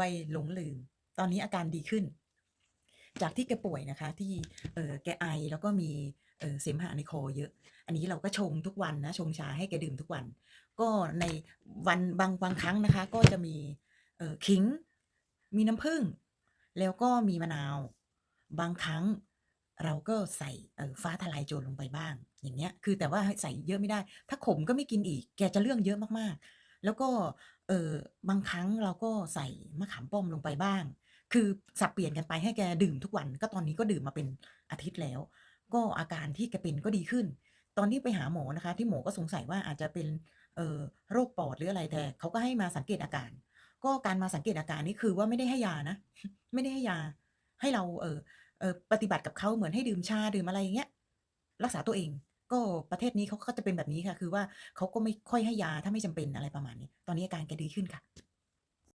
วัยหลงลืม ตอนนี้อาการดีขึ้น จากที่แกป่วยนะคะ ที่เออแกไอแล้วก็มีเออเสมหะในคอเยอะ อันนี้เราก็ชงทุกวันนะชงชาให้แกดื่มทุกวัน ก็ในวันบางบางครั้งนะคะ ก็จะมีเออขิง มีน้ำผึ้งแล้วก็มีมะนาว บางครั้งเราก็ใส่เออฟ้าทลายโจรลงไปบ้าง อย่างเงี้ย คือแต่ว่าให้ใส่เยอะไม่ได้ ถ้าขมก็ไม่กินอีก แกจะเรื่องเยอะมากๆ แล้วก็เออบางครั้งเราก็ใส่มะขามป้อมลงไปบ้าง คือสับเปลี่ยนกันไปให้แกดื่มทุกวัน ก็ตอนนี้ก็ดื่มมาเป็นอาทิตย์แล้ว ก็อาการที่แกเป็นก็ดีขึ้น ตอนที่ไปหาหมอนะคะ ที่หมอก็สงสัยว่าอาจจะเป็นเออโรคปอดหรืออะไรแต่เขาก็ให้มาสังเกตอาการ ก็การมาสังเกตอาการนี่คือว่าไม่ได้ให้ยานะ ไม่ได้ให้ยา ให้เราเออเออปฏิบัติกับเขาเหมือนให้ดื่มชาดื่มอะไรอย่างเงี้ยรักษาตัวเอง ก็ประเทศนี้เขาก็จะเป็นแบบนี้ค่ะ คือว่าเขาก็ไม่ค่อยให้ยาถ้าไม่จำเป็นอะไรประมาณนี้ ตอนนี้อาการแกดีขึ้นค่ะ